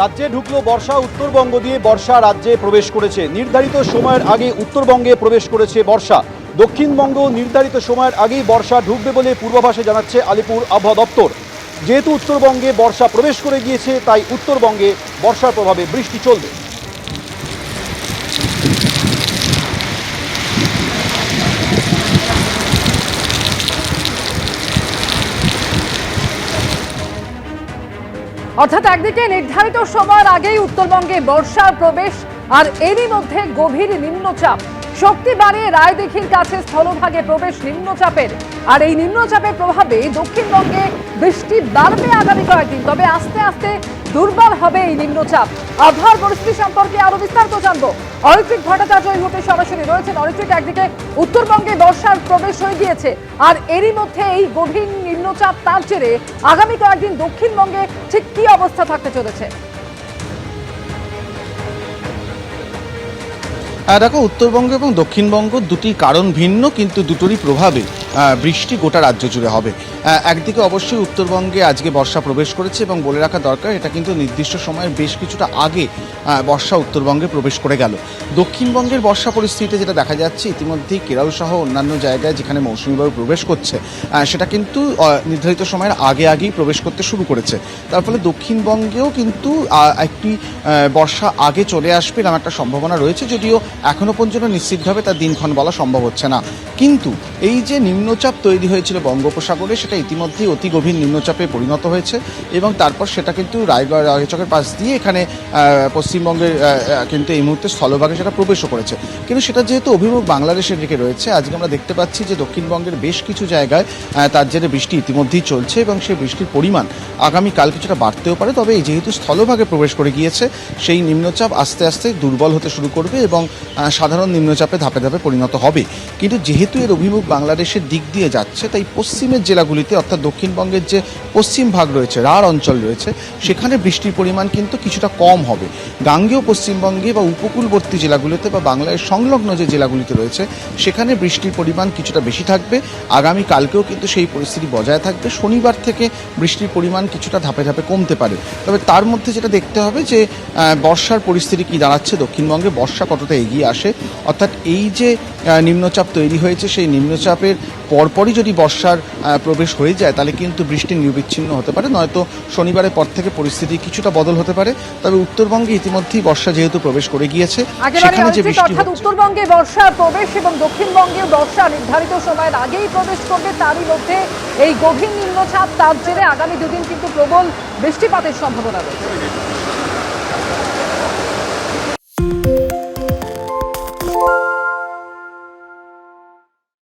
রাজ্যে ঢুকলো বর্ষা, উত্তরবঙ্গ দিয়ে বর্ষা রাজ্যে প্রবেশ করেছে। নির্ধারিত সময়ের আগে উত্তরবঙ্গে প্রবেশ করেছে বর্ষা। দক্ষিণবঙ্গ নির্ধারিত সময়ের আগেই বর্ষা ঢুকবে বলে পূর্বাভাসে জানাচ্ছে আলিপুর আবহাওয়া দপ্তর। যেহেতু উত্তরবঙ্গে বর্ষা প্রবেশ করে গিয়েছে, তাই উত্তরবঙ্গে বর্ষার প্রভাবে বৃষ্টি চলবে। অর্থাৎ একদিকে নির্ধারিত সময়ের আগেই উত্তরবঙ্গে বর্ষার প্রবেশ আর এরই মধ্যে গভীর নিম্নচাপ। শক্তি বাড়িয়ে রায়দিঘির কাছে স্থলভাগে প্রবেশ নিম্নচাপের। আর এই নিম্নচাপের প্রভাবে দক্ষিণবঙ্গে বৃষ্টি বাড়বে আগামী কয়েকদিন, তবে আস্তে আস্তে দুর্বল হবে এই নিম্নচাপ। আবহাওয়ার পরিস্থিতি সম্পর্কে আরও বিস্তারিত জানব। অরিত্রিক ভট্টাচার্য এই মুহূর্তে সরাসরি রয়েছেন। অরিত্রিক, একদিকে উত্তরবঙ্গে বর্ষার প্রবেশ হয়ে গিয়েছে, আর এরই মধ্যে এই গভীর নিম্নচাপ তার জেরে আগামী কয়েকদিন দক্ষিণবঙ্গে ঠিক কি অবস্থা থাকতে চলেছে? দেখো উত্তরবঙ্গ এবং দক্ষিণবঙ্গ দুটি কারণ ভিন্ন কিন্তু দুটোরই প্রভাবে। বৃষ্টি গোটা রাজ্য জুড়ে হবে। একদিকে অবশ্যই উত্তরবঙ্গে আজকে বর্ষা প্রবেশ করেছে এবং বলে রাখা দরকার, এটা কিন্তু নির্দিষ্ট সময়ের বেশ কিছুটা আগে বর্ষা উত্তরবঙ্গে প্রবেশ করে গেল। দক্ষিণবঙ্গের বর্ষা পরিস্থিতিতে যেটা দেখা যাচ্ছে, ইতিমধ্যেই কেরল সহ অন্যান্য জায়গায় যেখানে মৌসুমী বায়ু প্রবেশ করছে সেটা কিন্তু নির্ধারিত সময়ের আগে আগেই প্রবেশ করতে শুরু করেছে। তার ফলে দক্ষিণবঙ্গেও কিন্তু একটি বর্ষা আগে চলে আসবে এরকম একটা সম্ভাবনা রয়েছে, যদিও এখনও পর্যন্ত নিশ্চিতভাবে তার দিনক্ষণ বলা সম্ভব হচ্ছে না। কিন্তু এই যে নিম্নচাপ তৈরি হয়েছিল বঙ্গোপসাগরে, সেটা ইতিমধ্যেই অতি গভীর নিম্নচাপে পরিণত হয়েছে এবং তারপর সেটা কিন্তু রায়গড় রায়চকের পাশ দিয়ে এখানে পশ্চিমবঙ্গের কিন্তু এই মুহূর্তে স্থলভাগে সেটা প্রবেশও করেছে। কিন্তু সেটা যেহেতু অভিমুখ বাংলাদেশের দিকে রয়েছে, আজকে আমরা দেখতে পাচ্ছি যে দক্ষিণবঙ্গের বেশ কিছু জায়গায় তার জেরে বৃষ্টি ইতিমধ্যেই চলছে এবং সেই বৃষ্টির পরিমাণ আগামীকাল কিছুটা বাড়তেও পারে। তবে এই যেহেতু স্থলভাগে প্রবেশ করে গিয়েছে, সেই নিম্নচাপ আস্তে আস্তে দুর্বল হতে শুরু করবে এবং সাধারণ নিম্নচাপে ধাপে ধাপে পরিণত হবে। কিন্তু যেহেতু এর অভিমুখ বাংলাদেশের দিক দিয়ে যাচ্ছে, তাই পশ্চিমের জেলাগুলিতে, অর্থাৎ দক্ষিণবঙ্গের যে পশ্চিম ভাগ রয়েছে, রাঢ় অঞ্চল রয়েছে, সেখানে বৃষ্টির পরিমাণ কিন্তু কিছুটা কম হবে। গাঙ্গেয় পশ্চিমবঙ্গে বা উপকূলবর্তী জেলাগুলিতে বা বাংলায় সংলগ্ন যে জেলাগুলিতে রয়েছে, সেখানে বৃষ্টির পরিমাণ কিছুটা বেশি থাকবে। আগামী কালকেও কিন্তু সেই পরিস্থিতি বজায় থাকবে। শনিবার থেকে বৃষ্টির পরিমাণ কিছুটা ধাপে ধাপে কমতে পারে। তবে তার মধ্যে যেটা দেখতে হবে যে বর্ষার পরিস্থিতি কি দাঁড়াচ্ছে, দক্ষিণবঙ্গে বর্ষা কতটা এগিয়ে আসে, অর্থাৎ এই যে নিম্নচাপ তৈরি হয়েছে, সেই নিম্নচাপের পরপরই যদি বর্ষার প্রবেশ হয়ে যায় তাহলে কিন্তু বৃষ্টি নিরবিচ্ছিন্ন হতে পারে। নয়তো শনিবারের পর থেকে পরিস্থিতি কিছুটা বদল হতে পারে। তবে উত্তরবঙ্গে ইতিমধ্যেই বর্ষা যেহেতু প্রবেশ করে গিয়েছে সেখানে যে বৃষ্টি উত্তরবঙ্গে বর্ষা প্রবেশ এবং দক্ষিণবঙ্গে বর্ষা নির্ধারিত সময়ের আগেই প্রবেশ করবে তারই মধ্যে এই গভীর নিম্নচাপ তার জেরে আগামী দুদিন কিন্তু প্রবল বৃষ্টিপাতের সম্ভাবনা রয়েছে।